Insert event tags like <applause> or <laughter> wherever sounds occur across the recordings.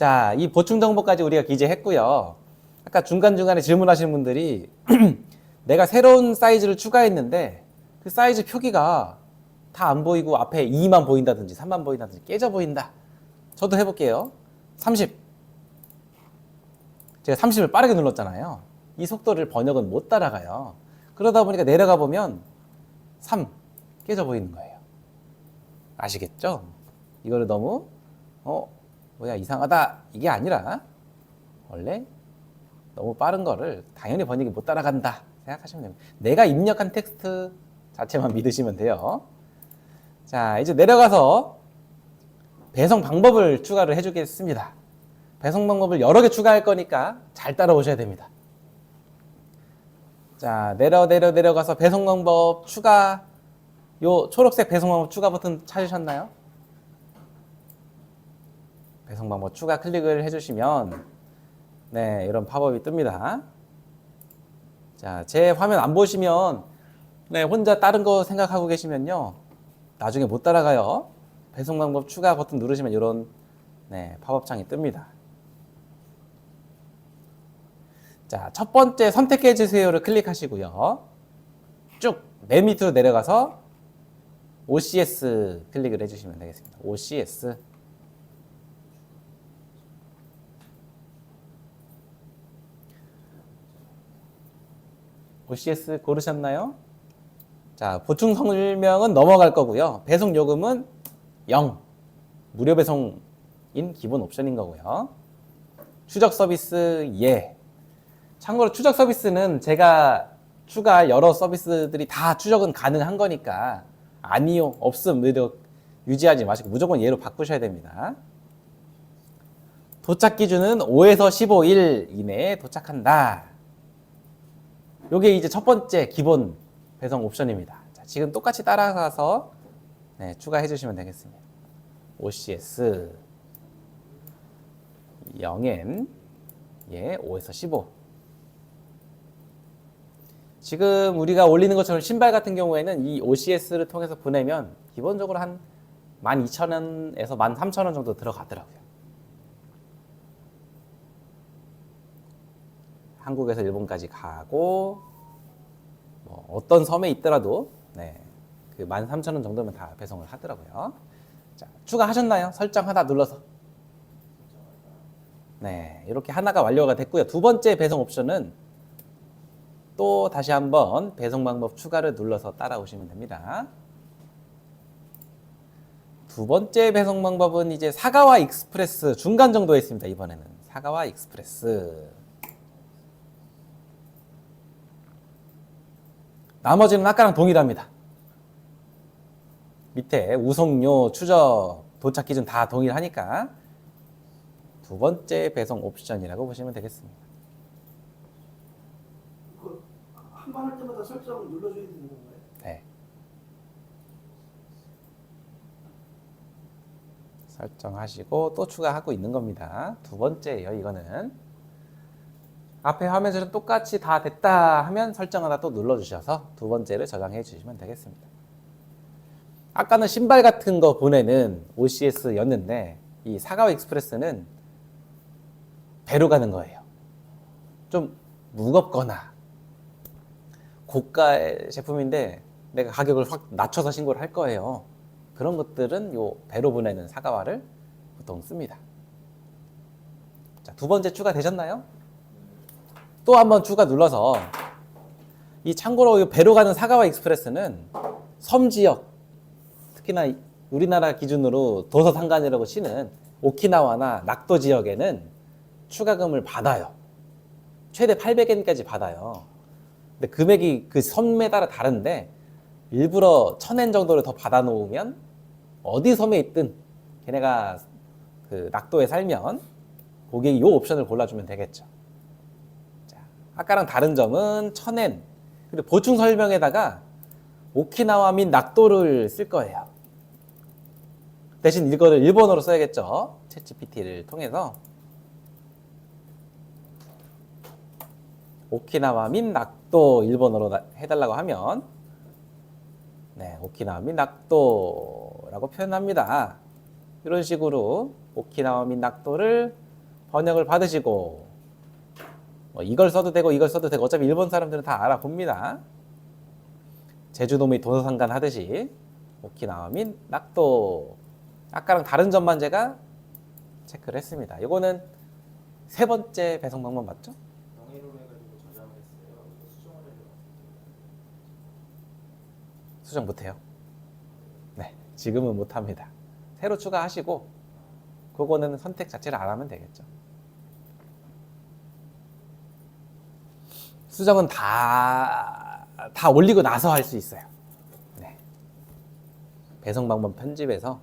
자, 이 보충 정보까지 우리가 기재했고요. 아까 중간중간에 질문하시는 분들이 <clears throat> 내가 새로운 사이즈를 추가했는데 그 사이즈 표기가 다 안 보이고 앞에 2만 보인다든지 3만 보인다든지 깨져 보인다. 저도 해볼게요. 30. 제가 30을 빠르게 눌렀잖아요. 이 속도를 번역은 못 따라가요. 그러다 보니까 내려가 보면 3 깨져 보이는 거예요. 아시겠죠? 이거를 너무 어 뭐야 이상하다 이게 아니라 원래 너무 빠른 거를 당연히 번역이 못 따라간다 생각하시면 됩니다. 내가 입력한 텍스트 자체만 믿으시면 돼요. 자 이제 내려가서 배송 방법을 추가를 해주겠습니다. 배송 방법을 여러 개 추가할 거니까 잘 따라오셔야 됩니다. 자 내려 내려 내려가서 배송 방법 추가 요 초록색 배송 방법 추가 버튼 찾으셨나요? 배송 방법 추가 클릭을 해주시면 네 이런 팝업이 뜹니다. 자 제 화면 안 보시면 네 혼자 다른 거 생각하고 계시면요 나중에 못 따라가요. 배송 방법 추가 버튼 누르시면 이런 네 팝업 창이 뜹니다. 자, 첫 번째 선택해 주세요를 클릭하시고요. 쭉 맨 밑으로 내려가서 OCS 클릭을 해주시면 되겠습니다. OCS. OCS 고르셨나요? 자, 보충 설명은 넘어갈 거고요. 배송 요금은 0. 무료 배송인 기본 옵션인 거고요. 추적 서비스 예. 참고로 추적 서비스는 제가 추가할 여러 서비스들이 다 추적은 가능한 거니까 아니요, 없음, 의도 유지하지 마시고 무조건 예로 바꾸셔야 됩니다. 도착 기준은 5에서 15일 이내에 도착한다. 요게 이제 첫 번째 기본 배송 옵션입니다. 자, 지금 똑같이 따라가서 네, 추가해 주시면 되겠습니다. OCS 0N 예, 5에서 15. 지금 우리가 올리는 것처럼 신발 같은 경우에는 이 OCS를 통해서 보내면 기본적으로 한 12,000원에서 13,000원 정도 들어가더라고요. 한국에서 일본까지 가고 뭐 어떤 섬에 있더라도 네, 그 13,000원 정도면 다 배송을 하더라고요. 자, 추가하셨나요? 설정 하나 눌러서. 네, 이렇게 하나가 완료가 됐고요. 두 번째 배송 옵션은 또 다시 한번 배송 방법 추가를 눌러서 따라오시면 됩니다. 두 번째 배송 방법은 이제 사가와 익스프레스 중간 정도에 있습니다. 이번에는 사가와 익스프레스. 나머지는 아까랑 동일합니다. 밑에 우송료, 추적, 도착 기준 다 동일하니까 두 번째 배송 옵션이라고 보시면 되겠습니다. 한번할 때마다 설정 눌러줘야 되는 건가요? 네. 설정하시고 또 추가하고 있는 겁니다. 두 번째예요, 이거는. 앞에 화면처럼 똑같이 다 됐다 하면 설정 하나 또 눌러주셔서 두 번째를 저장해 주시면 되겠습니다. 아까는 신발 같은 거 보내는 OCS였는데 이 사가와 익스프레스는 배로 가는 거예요. 좀 무겁거나 고가의 제품인데 내가 가격을 확 낮춰서 신고를 할 거예요. 그런 것들은 요 배로 보내는 사과화를 보통 씁니다. 자, 두 번째 추가되셨나요? 또 한 번 추가 눌러서 이 참고로 이 배로 가는 사과와 익스프레스는 섬 지역 특히나 이- 우리나라 기준으로 도서 상간이라고 치는 오키나와나 낙도 지역에는 추가금을 받아요. 최대 800엔까지 받아요. 근데 금액이 그 섬에 따라 다른데 일부러 1000엔 정도를 더 받아 놓으면 어디 섬에 있든 걔네가 그 낙도에 살면 고객이 요 옵션을 골라주면 되겠죠. 자, 아까랑 다른 점은 1000엔 그리고 보충 설명에다가 오키나와 및 낙도를 쓸 거예요. 대신 이거를 일본어로 써야겠죠. 챗 GPT를 통해서 오키나와 및 낙도 일본어로 나- 해달라고 하면 네, 오키나와 및 낙도라고 표현합니다. 이런 식으로 오키나와 및 낙도를 번역을 받으시고 뭐 이걸 써도 되고 이걸 써도 되고 어차피 일본 사람들은 다 알아봅니다. 제주도 및 도서상관 하듯이 오키나와 및 낙도 아까랑 다른 점만 제가 체크를 했습니다. 이거는 세 번째 배송 방법 맞죠? 수정 못해요. 네, 지금은 못합니다. 새로 추가하시고 그거는 선택 자체를 안 하면 되겠죠. 수정은 다, 다 올리고 나서 할 수 있어요. 네. 배송 방법 편집에서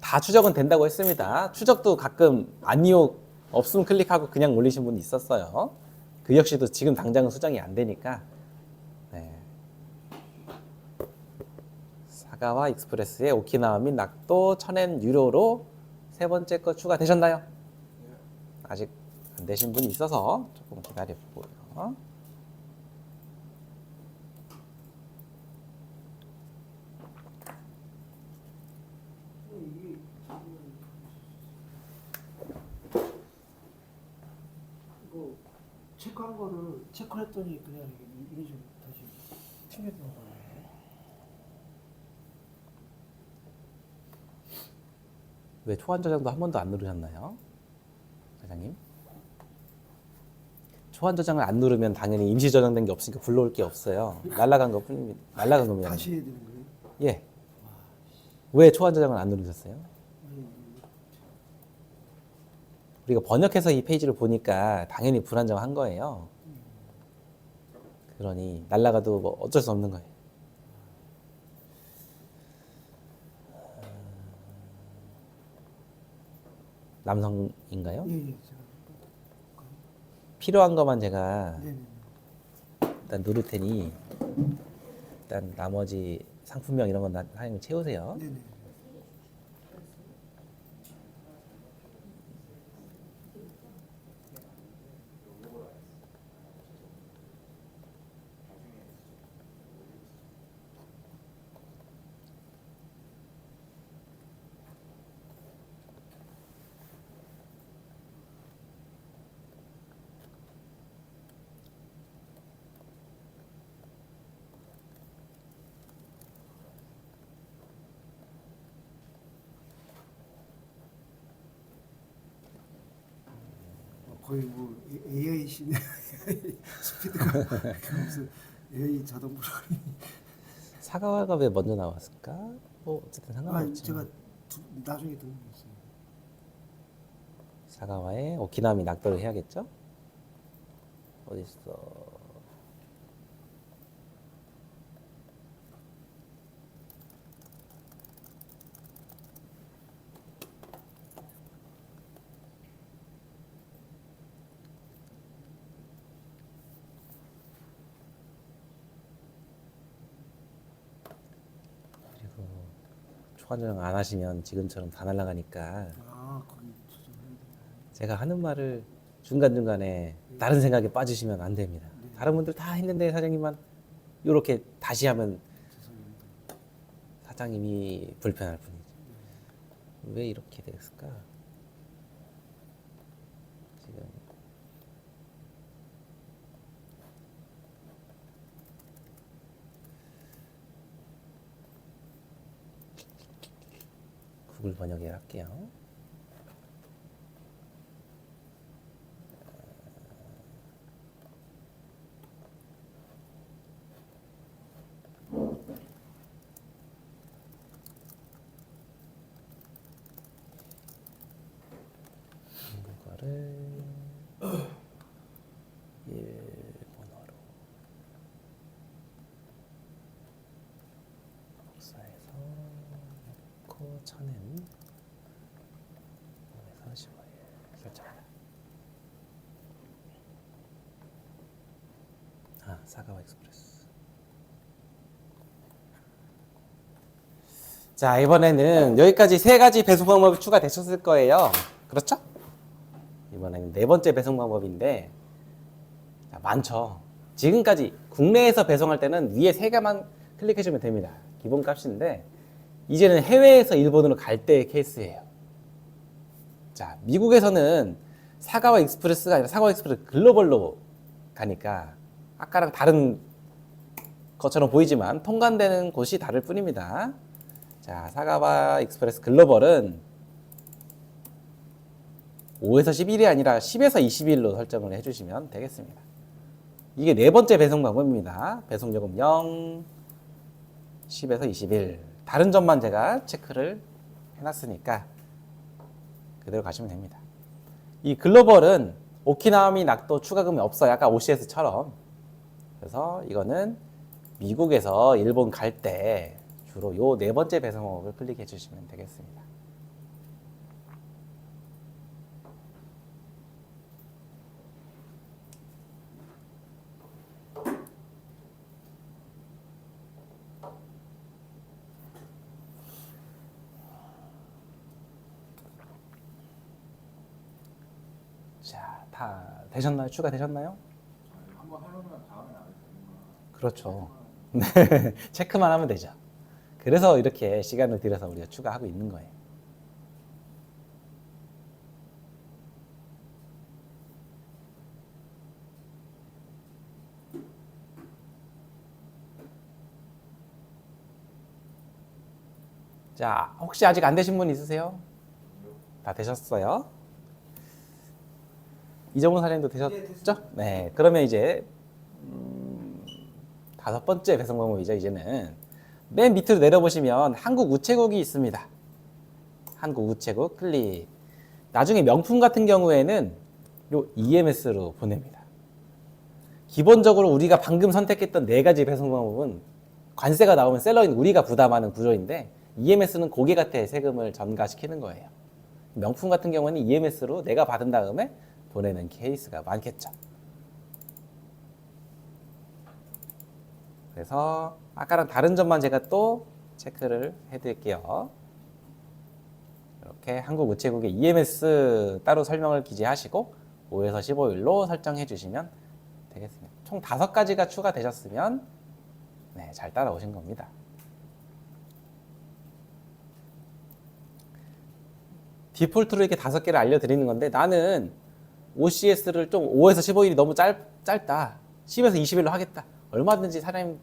다 추적은 된다고 했습니다. 추적도 가끔 아니오 없으면 클릭하고 그냥 올리신 분이 있었어요. 그 역시도 지금 당장은 수정이 안 되니까 네. 사가와 익스프레스의 오키나와 및 낙도 천엔 유료로 세 번째 거 추가되셨나요? 아직 안 되신 분이 있어서 조금 기다려 보고요. 이거 체크한 거를 체크했더니 그냥 이게, 이게 좀 다시 거예요. 왜 초안 저장도 한 번도 안 누르셨나요? 사장님? 초안 저장을 안 누르면 당연히 임시 저장된 게 없으니까 불러올 게 없어요. 날라간 것 뿐입니다. 날라간 겁니다. 다시 해야 되는 거예요? 예. 왜 초안 저장을 안 누르셨어요? 우리가 번역해서 이 페이지를 보니까 당연히 불안정한 거예요. 그러니 날라가도 뭐 어쩔 수 없는 거예요. 남성인가요? 예, 예, 제가 필요한 것만 제가 네네. 일단 누를 테니 일단 나머지 상품명 이런 건 나- 사장님 채우세요. 네네. 20년 <laughs> 스피드가 무슨 AI 자동 프로그램이 사과가 왜 먼저 나왔을까? 뭐 어쨌든 아, 상관없지. 제가 두, 나중에 들은 거 있어요. 사과와의 어, 오키나미 낙도를 해야겠죠? 어디 있어? 초안정 안 하시면 지금처럼 다 날아가니까 아, 거기 조정해야 되나? 제가 하는 말을 중간중간에 다른 생각에 빠지시면 안 됩니다. 다른 분들 다 했는데 사장님만 이렇게 다시 하면 죄송합니다. 사장님이 불편할 뿐이죠. 왜 이렇게 됐을까? 지금 구글 번역에 할게요. 한국어를 일본어로 복사해서 넣고 쳐낸 5에서 15일 설정하라 아 사가와 익스프레스 자 이번에는 여기까지 세 가지 배송 방법이 추가되셨을 거예요 그렇죠? 이번에는 네 번째 배송 방법인데 자, 많죠. 지금까지 국내에서 배송할 때는 위에 세 개만 클릭해 주면 됩니다. 기본 값인데 이제는 해외에서 일본으로 갈 때의 케이스예요. 자, 미국에서는 사가와 익스프레스가 아니라 사가와 익스프레스 글로벌로 가니까 아까랑 다른 것처럼 보이지만 통관되는 곳이 다를 뿐입니다. 자, 사가와 익스프레스 글로벌은 5에서 10일이 아니라 10에서 20일로 설정을 해주시면 되겠습니다. 이게 네 번째 배송 방법입니다. 배송 요금 0, 10에서 20일. 다른 점만 제가 체크를 해놨으니까 그대로 가시면 됩니다. 이 글로벌은 오키나와미 낙도 추가금이 없어요. 아까 OCS처럼. 그래서 이거는 미국에서 일본 갈 때 주로 요 네 번째 배송 방법을 클릭해 주시면 되겠습니다. 자, 다 되셨나요? 추가 되셨나요? 한번 해놓으면 다음에 안 해도 되는구나. 그렇죠. <laughs> 네, 체크만 하면 되죠. 그래서 이렇게 시간을 들여서 우리가 추가하고 있는 거예요. 자, 혹시 아직 안 되신 분 있으세요? 다 되셨어요? 이정훈 사장님도 되셨죠? 네, 그러면 이제 음, 다섯 번째 배송 방법이죠. 이제는 맨 밑으로 내려보시면 한국 우체국이 있습니다. 한국 우체국 클릭. 나중에 명품 같은 경우에는 요 EMS로 보냅니다. 기본적으로 우리가 방금 선택했던 네 가지 배송 방법은 관세가 나오면 셀러인 우리가 부담하는 구조인데 EMS는 고객한테 세금을 전가시키는 거예요. 명품 같은 경우는 EMS로 내가 받은 다음에 보내는 케이스가 많겠죠. 그래서 아까랑 다른 점만 제가 또 체크를 해드릴게요. 이렇게 한국 우체국의 EMS 따로 설명을 기재하시고 5에서 15일로 설정해 주시면 되겠습니다. 총 다섯 가지가 추가되셨으면 네, 잘 따라오신 겁니다. 디폴트로 이렇게 다섯 개를 알려드리는 건데 나는 OCS를 좀 5에서 15일이 너무 짧, 짧다. 10에서 20일로 하겠다. 얼마든지 사장님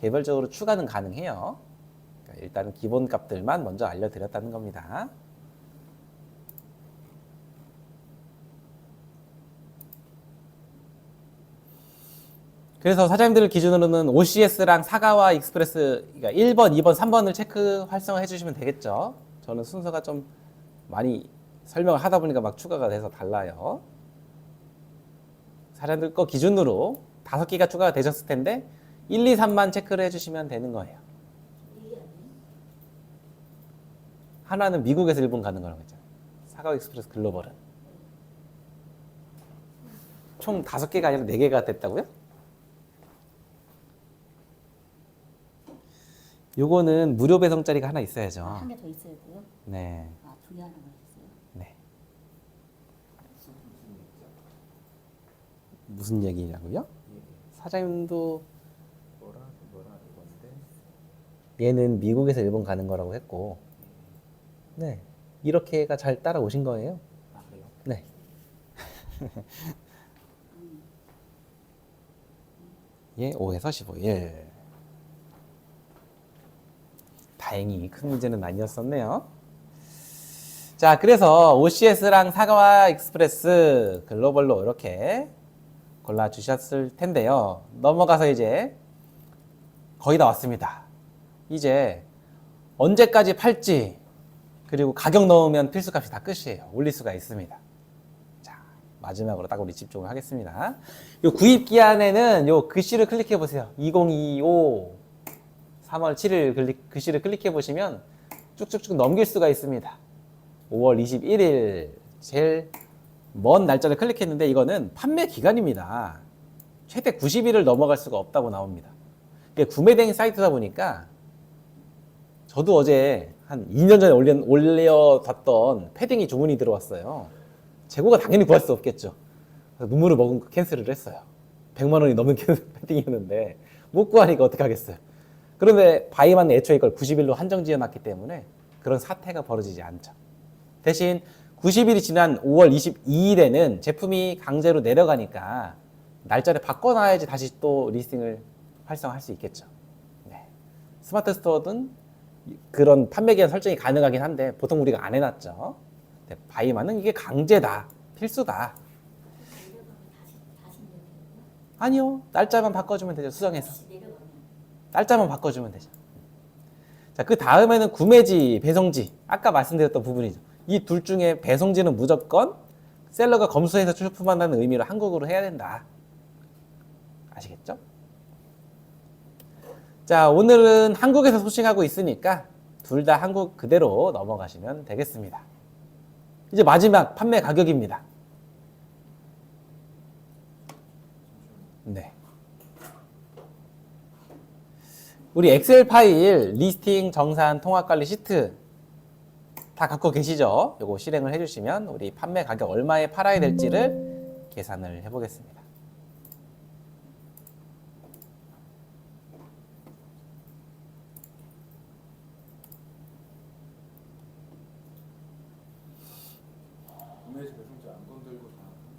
개별적으로 추가는 가능해요. 그러니까 일단은 기본 값들만 먼저 알려드렸다는 겁니다. 그래서 사장님들을 기준으로는 OCS랑 사가와 익스프레스 그러니까 1번, 2번, 3번을 체크 활성화 해 주시면 되겠죠. 저는 순서가 좀 많이 설명을 하다 보니까 막 추가가 돼서 달라요. 사람들 거 기준으로 다섯 개가 추가가 되셨을 텐데 1, 2, 3만 체크를 해주시면 되는 거예요. 하나는 미국에서 일본 가는 거라고 했잖아요. 사과 익스프레스 글로벌은 총 다섯 개가 아니라 네 개가 됐다고요? 요거는 무료 배송짜리가 하나 있어야죠. 한개 더 있어야 돼요? 네, 아, 두개거 있어요? 네. 무슨 얘기냐고요? 예. 사장님도 뭐라 뭐라 이건데. 얘는 미국에서 일본 가는 거라고 했고, 네, 이렇게가 잘 따라오신 거예요. 아 그래요? 네. <laughs> 예, 5에서 15일. 다행히 큰 문제는 아니었었네요. 자, 그래서 OCS랑 사과와 익스프레스 글로벌로 이렇게 골라주셨을 텐데요. 넘어가서 이제 거의 다 왔습니다. 이제 언제까지 팔지, 그리고 가격 넣으면 필수값이 다 끝이에요. 올릴 수가 있습니다. 자, 마지막으로 딱 우리 집중을 하겠습니다. 요 구입 기한에는 요 글씨를 클릭해 보세요. 2025 3월 7일 클릭, 글씨를 클릭해 보시면 쭉쭉쭉 넘길 수가 있습니다. 5월 21일 제일 먼 날짜를 클릭했는데 이거는 판매 기간입니다. 최대 90일을 넘어갈 수가 없다고 나옵니다. 구매된 사이트다 보니까 저도 어제 한 2년 전에 올려, 올려뒀던 패딩이 주문이 들어왔어요. 재고가 당연히 구할 수 없겠죠. 눈물을 머금고 캔슬을 했어요. 100만 원이 넘는 캔- <laughs> 패딩이었는데 못 구하니까 어떡하겠어요. 그런데 바이마는 애초에 이걸 90일로 한정 지어 놨기 때문에 그런 사태가 벌어지지 않죠. 대신 90일이 지난 5월 22일에는 제품이 강제로 내려가니까 날짜를 바꿔놔야지 다시 또 리스팅을 활성화할 수 있겠죠. 네. 스마트 스토어든 그런 판매 기한 설정이 가능하긴 한데 보통 우리가 안 해놨죠. 네, 바이마는 이게 강제다, 필수다. 아니요, 날짜만 바꿔주면 되죠. 수정해서 날짜만 바꿔주면 되죠. 자, 그 다음에는 구매지, 배송지. 아까 말씀드렸던 부분이죠. 이 둘 중에 배송지는 무조건 셀러가 검수해서 출품한다는 의미로 한국어로 해야 된다. 아시겠죠? 자, 오늘은 한국에서 소싱하고 있으니까 둘 다 한국 그대로 넘어가시면 되겠습니다. 이제 마지막 판매 가격입니다. 네. 우리 엑셀 파일 리스팅 정산 통합 관리 시트 다 갖고 계시죠? 요거 실행을 해주시면 우리 판매 가격 얼마에 팔아야 될지를 계산을 해보겠습니다.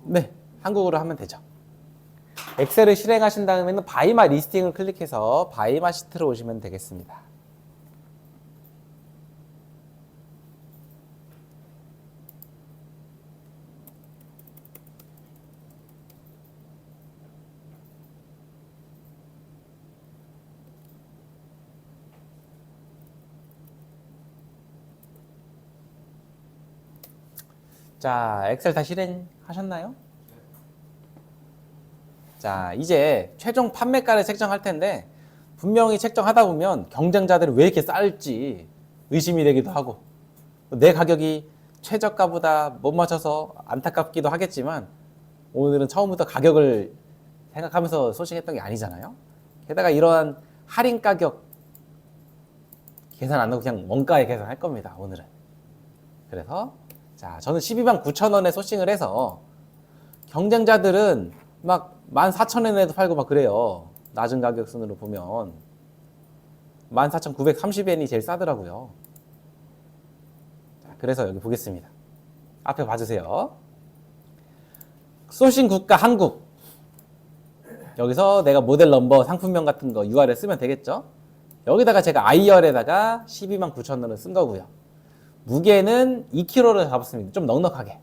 네, 한국어로 하면 되죠. 엑셀을 실행하신 다음에는 바이마 리스팅을 클릭해서 바이마 시트로 오시면 되겠습니다. 자, 엑셀 다 실행하셨나요? 자, 이제 최종 판매가를 책정할 텐데 분명히 책정하다 보면 경쟁자들이 왜 이렇게 쌀지 의심이 되기도 하고 내 가격이 최저가보다 못 맞춰서 안타깝기도 하겠지만 오늘은 처음부터 가격을 생각하면서 소싱했던 게 아니잖아요. 게다가 이러한 할인 가격 계산 안 하고 그냥 원가에 계산할 겁니다. 오늘은. 그래서 자, 저는 12만 9천 원에 소싱을 해서 경쟁자들은 막 14,000원에도 팔고 막 그래요. 낮은 가격 순으로 보면 14,930엔이 제일 싸더라고요. 자, 그래서 여기 보겠습니다. 앞에 봐주세요. 소싱 국가 한국. 여기서 내가 모델 넘버 상품명 같은 거 URL 쓰면 되겠죠? 여기다가 제가 IR에다가 12만 9천 원을 쓴 거고요. 무게는 2kg를 잡았습니다. 좀 넉넉하게.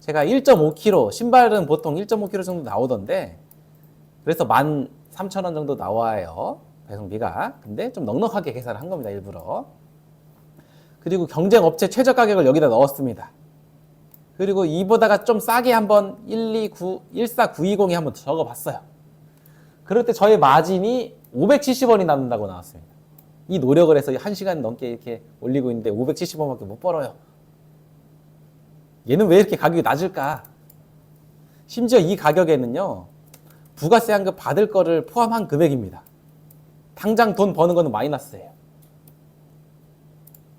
제가 1.5kg, 신발은 보통 1.5kg 정도 나오던데, 그래서 13,000원 정도 나와요. 배송비가. 근데 좀 넉넉하게 계산을 한 겁니다, 일부러. 그리고 경쟁 업체 최저 가격을 여기다 넣었습니다. 그리고 이보다가 좀 싸게 한번 129, 14920에 한번 적어 봤어요. 그럴 때 저의 마진이 570원이 남는다고 나왔습니다. 이 노력을 해서 1시간 넘게 이렇게 올리고 있는데 570원밖에 못 벌어요. 얘는 왜 이렇게 가격이 낮을까? 심지어 이 가격에는요, 부가세 환급 받을 거를 포함한 금액입니다. 당장 돈 버는 거는 마이너스예요.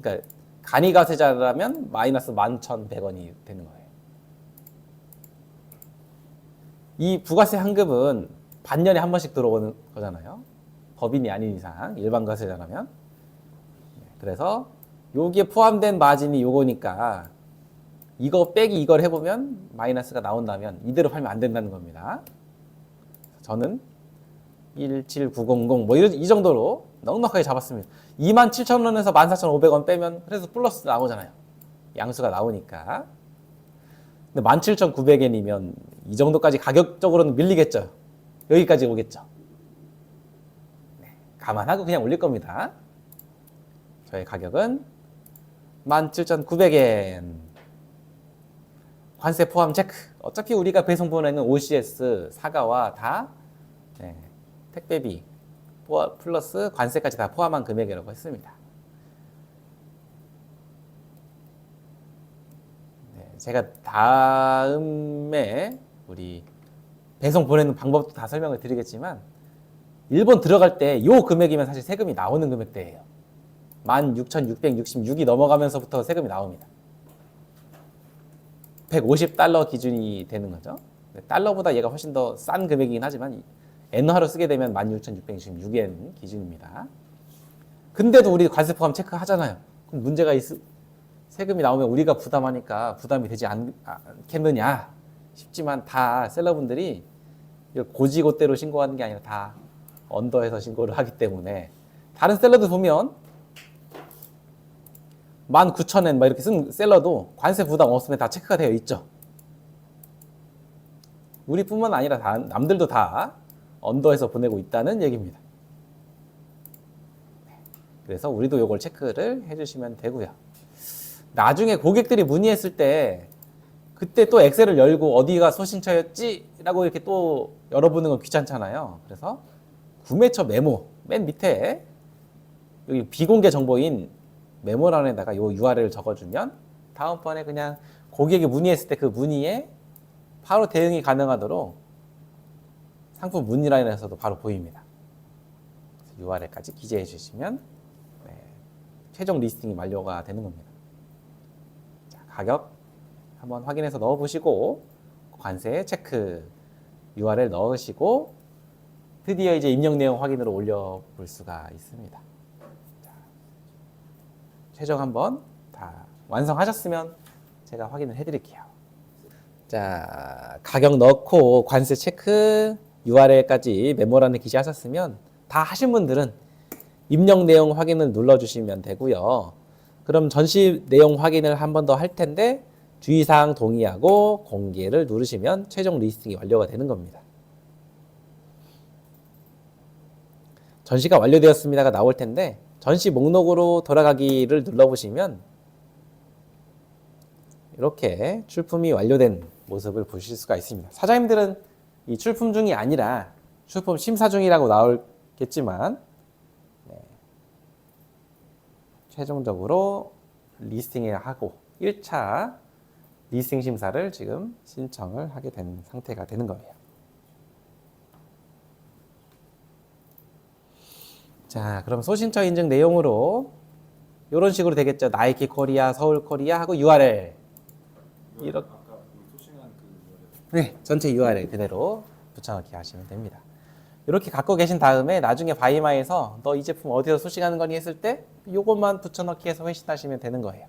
그러니까 간이가세자라면 마이너스 11,100원이 되는 거예요. 이 부가세 환급은 반년에 한 번씩 들어오는 거잖아요. 법인이 아닌 이상 일반 가세자라면 네, 그래서 여기에 포함된 마진이 요거니까 이거 빼기 이걸 해보면 마이너스가 나온다면 이대로 팔면 안 된다는 겁니다. 저는 17900, 뭐 이 정도로 넉넉하게 잡았습니다. 27,000원에서 14,500원 빼면 그래서 플러스 나오잖아요. 양수가 나오니까. 근데 17,900엔이면 이 정도까지 가격적으로는 밀리겠죠. 여기까지 오겠죠. 네, 감안하고 그냥 올릴 겁니다. 저의 가격은 17,900엔. 관세 포함 체크. 어차피 우리가 배송 보내는 OCS, 사과와 다 네, 택배비 플러스 관세까지 다 포함한 금액이라고 했습니다. 네, 제가 다음에 우리 배송 보내는 방법도 다 설명을 드리겠지만 일본 들어갈 때이 금액이면 사실 세금이 나오는 금액대예요. 16,666이 넘어가면서부터 세금이 나옵니다. 150달러 기준이 되는 거죠. 네, 달러보다 얘가 훨씬 더 싼 금액이긴 하지만 엔화로 쓰게 되면 16,666엔 기준입니다. 근데도 우리 관세 포함 체크하잖아요. 그럼 문제가 있, 세금이 나오면 우리가 부담하니까 부담이 되지 않, 않겠느냐 싶지만 다 셀러분들이 고지고대로 신고하는 게 아니라 다 언더에서 신고를 하기 때문에 다른 셀러들 보면 19,000엔 막 이렇게 쓴 셀러도 관세 부담 없으면 다 체크가 되어 있죠. 우리뿐만 아니라 다, 남들도 다 언더에서 보내고 있다는 얘기입니다. 네. 그래서 우리도 이걸 체크를 해주시면 되고요. 나중에 고객들이 문의했을 때 그때 또 엑셀을 열고 어디가 소신처였지라고 이렇게 또 열어보는 건 귀찮잖아요. 그래서 구매처 메모 맨 밑에 여기 비공개 정보인 메모란에다가 요 URL을 적어주면 다음번에 그냥 고객이 문의했을 때 그 문의에 바로 대응이 가능하도록 상품 문의란에서도 바로 보입니다. URL까지 기재해 주시면 네, 최종 리스팅이 완료가 되는 겁니다. 자, 가격 한번 확인해서 넣어보시고 관세 체크 URL 넣으시고 드디어 이제 입력 내용 확인으로 올려볼 수가 있습니다. 자, 최종 한번 다 완성하셨으면 제가 확인을 해드릴게요. 자, 가격 넣고 관세 체크 URL까지 메모란에 기재하셨으면 다 하신 분들은 입력 내용 확인을 눌러주시면 되고요. 그럼 전시 내용 확인을 한 번 더 할 텐데 주의사항 동의하고 공개를 누르시면 최종 리스팅이 완료가 되는 겁니다. 전시가 완료되었습니다가 나올 텐데 전시 목록으로 돌아가기를 눌러보시면 이렇게 출품이 완료된 모습을 보실 수가 있습니다. 사장님들은 이 출품 중이 아니라 출품 심사 중이라고 나올겠지만 네. 최종적으로 리스팅을 하고 1차 리스팅 심사를 지금 신청을 하게 된 상태가 되는 거예요. 자, 그럼 소신처 인증 내용으로 이런 식으로 되겠죠. 나이키 코리아, 서울 코리아 하고 URL. 이렇게 네, 전체 URL 그대로 붙여넣기 하시면 됩니다. 이렇게 갖고 계신 다음에 나중에 바이마에서 너 이 제품 어디서 소싱하는 거니 했을 때 이것만 붙여넣기 해서 회신하시면 되는 거예요.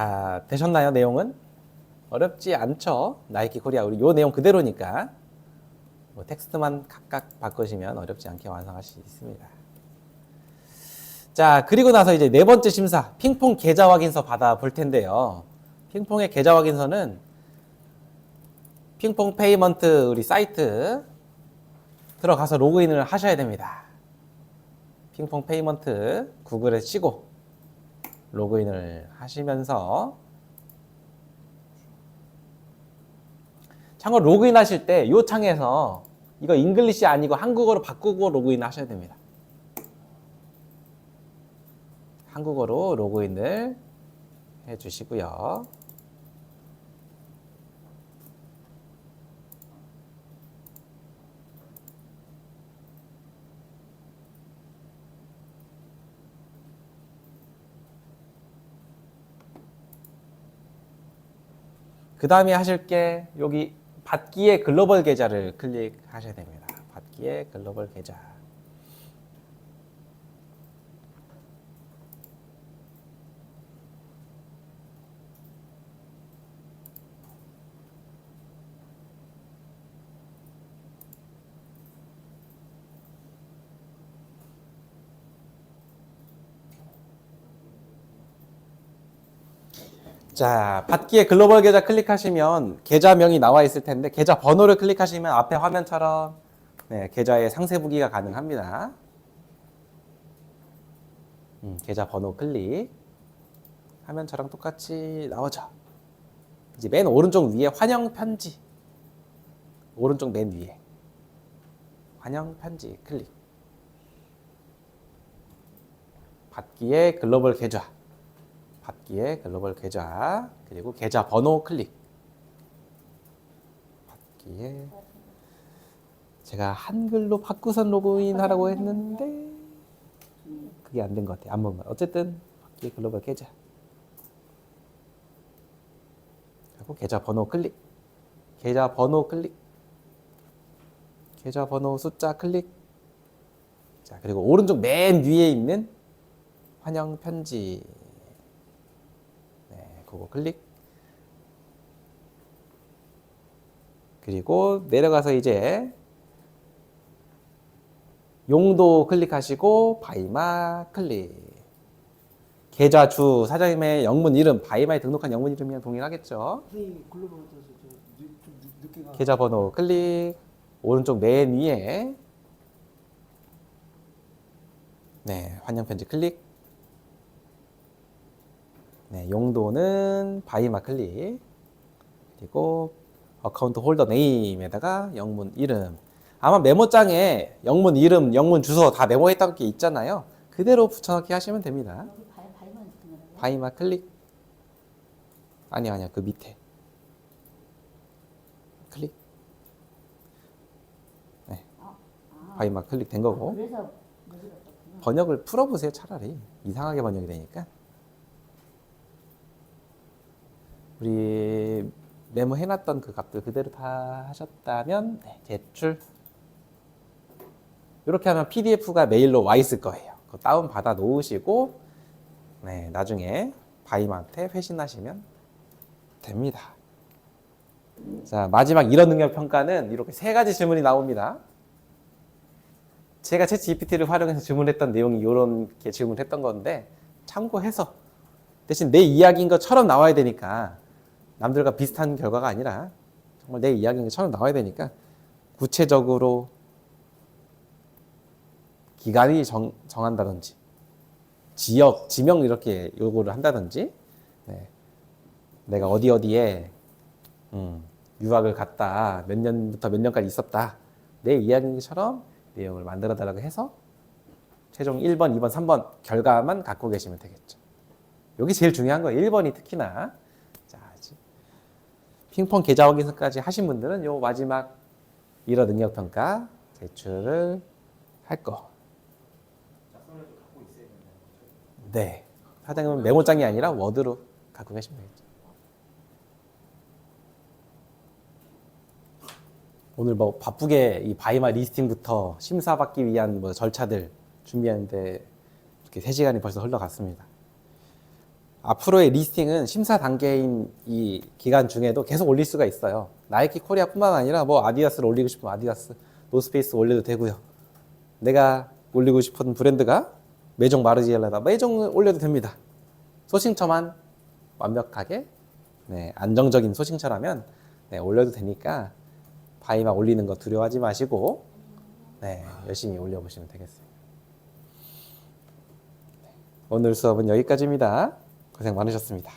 다 되셨나요, 내용은? 어렵지 않죠? 나이키 코리아 우리 요 내용 그대로니까 뭐 텍스트만 각각 바꾸시면 어렵지 않게 완성하실 수 있습니다. 자 그리고 나서 이제 네 번째 심사 핑퐁 계좌 확인서 받아 볼 텐데요. 핑퐁의 계좌 확인서는 핑퐁 페이먼트 우리 사이트 들어가서 로그인을 하셔야 됩니다. 핑퐁 페이먼트 구글에 치고 로그인을 하시면서 참고로 로그인 하실 때 이 창에서 이거 잉글리시 아니고 한국어로 바꾸고 로그인 하셔야 됩니다. 한국어로 로그인을 해 주시고요. 그 다음에 하실 게 여기 받기의 글로벌 계좌를 클릭하셔야 됩니다. 받기의 글로벌 계좌. 자, 받기에 글로벌 계좌 클릭하시면 계좌명이 나와 있을 텐데 계좌 번호를 클릭하시면 앞에 화면처럼 네, 계좌의 상세 보기가 가능합니다. 음, 계좌 번호 클릭. 화면처럼 똑같이 나오죠. 이제 맨 오른쪽 위에 환영 편지. 오른쪽 맨 위에. 환영 편지 클릭. 받기에 글로벌 계좌 받기에 글로벌 계좌 그리고 계좌 번호 클릭 받기에 제가 한글로 바꾸선 로그인 하라고 했는데 그게 안 된 것 같아요. 안 먹은 거. 어쨌든 바퀴 글로벌 계좌. 하고 계좌 번호 클릭. 계좌 번호 클릭. 계좌 번호 숫자 클릭. 자, 그리고 오른쪽 맨 위에 있는 환영 편지. 네, 그거 클릭. 그리고 내려가서 이제 용도 클릭하시고 바이마 클릭. 계좌 주 사장님의 영문 이름 바이마에 등록한 영문 이름이랑 동일하겠죠. 선생님이 글로벌 같아서 저 늦- 좀 늦- 늦게 가. 계좌 번호 클릭. 오른쪽 맨 위에 네, 환영 편지 클릭. 네, 용도는 바이 마 클릭. 그리고 어카운트 홀더 네임에다가 영문 이름. 아마 메모장에 영문 이름, 영문 주소 다 메모했던 게 있잖아요. 그대로 붙여넣기 하시면 됩니다. 바이마 클릭. 아니야, 아니야. 그 밑에. 클릭. 아, 바이마 클릭 된 거고. 모르겠었구나. 번역을 풀어보세요, 차라리. 이상하게 번역이 되니까. 우리 메모해놨던 그 값들 그대로 다 하셨다면, 네, 제출. 이렇게 하면 PDF가 메일로 와 있을 거예요. 그거 다운 받아 놓으시고, 네, 나중에 바이마한테 회신하시면 됩니다. 자, 마지막 이런 능력 평가는 이렇게 세 가지 질문이 나옵니다. 제가 챗 GPT를 활용해서 질문했던 내용이 이렇게 질문했던 건데 참고해서 대신 내 이야기인 것처럼 나와야 되니까 남들과 비슷한 결과가 아니라 정말 내 이야기인 것처럼 나와야 되니까 구체적으로 기간이 정, 정한다든지 지역, 지명 이렇게 요구를 한다든지 네. 내가 어디 어디에 음, 유학을 갔다 몇 년부터 몇 년까지 있었다 내 이야기인 것처럼 내용을 만들어 달라고 해서 최종 1번, 2번, 3번 결과만 갖고 계시면 되겠죠. 여기 제일 중요한 거예요. 1번이 특히나. 핑퐁 계좌 확인서까지 하신 분들은 요 마지막 일어 능력 평가 제출을 할 거. 네. 사장님은 메모장이 아니라 워드로 갖고 계시면 되겠죠. 오늘 뭐 바쁘게 이 바이마 리스팅부터 심사받기 위한 뭐 절차들 준비하는데 이렇게 3시간이 벌써 흘러갔습니다. 앞으로의 리스팅은 심사 단계인 이 기간 중에도 계속 올릴 수가 있어요. 나이키 코리아뿐만 아니라 뭐 아디다스를 올리고 싶으면 아디다스, 노스페이스 올려도 되고요. 내가 올리고 싶은 브랜드가 매종 마르지엘라다 매종을 올려도 됩니다. 소싱처만 완벽하게 네, 안정적인 소싱처라면 네, 올려도 되니까 바이막 올리는 거 두려워하지 마시고 네, 열심히 올려보시면 되겠습니다. 네, 오늘 수업은 여기까지입니다. 고생 많으셨습니다.